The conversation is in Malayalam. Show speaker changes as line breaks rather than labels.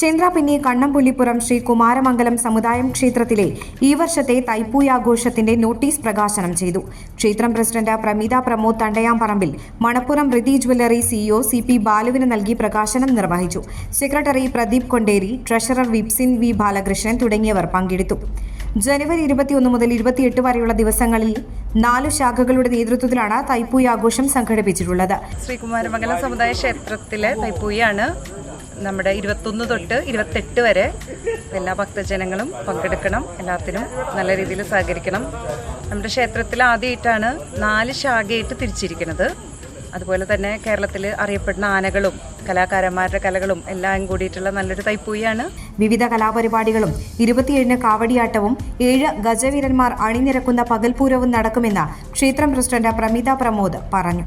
ചന്ദ്രാപിന്നി കണ്ണംപുള്ളിപ്പുറം ശ്രീ കുമാരമംഗലം സമുദായം ക്ഷേത്രത്തിലെ ഈ വർഷത്തെ തൈപ്പൂയാഘോഷത്തിന്റെ നോട്ടീസ് പ്രകാശനം ചെയ്തു. ക്ഷേത്രം president Prameetha Pramod തണ്ടയാംപറമ്പിൽ Manappuram Rithi jewellery CEO C P ബാലുവിന് നൽകി പ്രകാശനം നിർവഹിച്ചു. Secretary Pradeep Konderi treasurer Vipsin V Balakrishnan തുടങ്ങിയവർ പങ്കെടുത്തു. ജനുവരി ഇരുപത്തിയൊന്ന് മുതൽ ഇരുപത്തിയെട്ട് വരെയുള്ള ദിവസങ്ങളിൽ നാലു ശാഖകളുടെ നേതൃത്വത്തിലാണ് തൈപ്പൂയ ആഘോഷം സംഘടിപ്പിച്ചിട്ടുള്ളത്.
ശ്രീകുമാരമംഗലം സമുദായ ക്ഷേത്രത്തിലെ തൈപ്പൂയാണ് നമ്മുടെ ഇരുപത്തൊന്ന് തൊട്ട് ഇരുപത്തെട്ട് വരെ എല്ലാ ഭക്തജനങ്ങളും പങ്കെടുക്കണം. എല്ലാത്തിനും നല്ല രീതിയിൽ സഹകരിക്കണം. നമ്മുടെ ക്ഷേത്രത്തിൽ ആദ്യമായിട്ടാണ് നാല് ശാഖയായിട്ട് തിരിച്ചിരിക്കുന്നത്. അതുപോലെ തന്നെ കേരളത്തിൽ അറിയപ്പെടുന്ന ആനകളും കലാകാരന്മാരുടെ കലകളും എല്ലാം കൂടിയിട്ടുള്ള നല്ലൊരു തൈപ്പൂയാണ്.
വിവിധ കലാപരിപാടികളും ഇരുപത്തിയേഴിന് കാവടിയാട്ടവും ഏഴ് ഗജവീരന്മാർ അണിനിരക്കുന്ന പകൽപൂരവും നടക്കുമെന്ന് ക്ഷേത്രം പ്രസിഡന്റ് പ്രമീത പ്രമോദ് പറഞ്ഞു.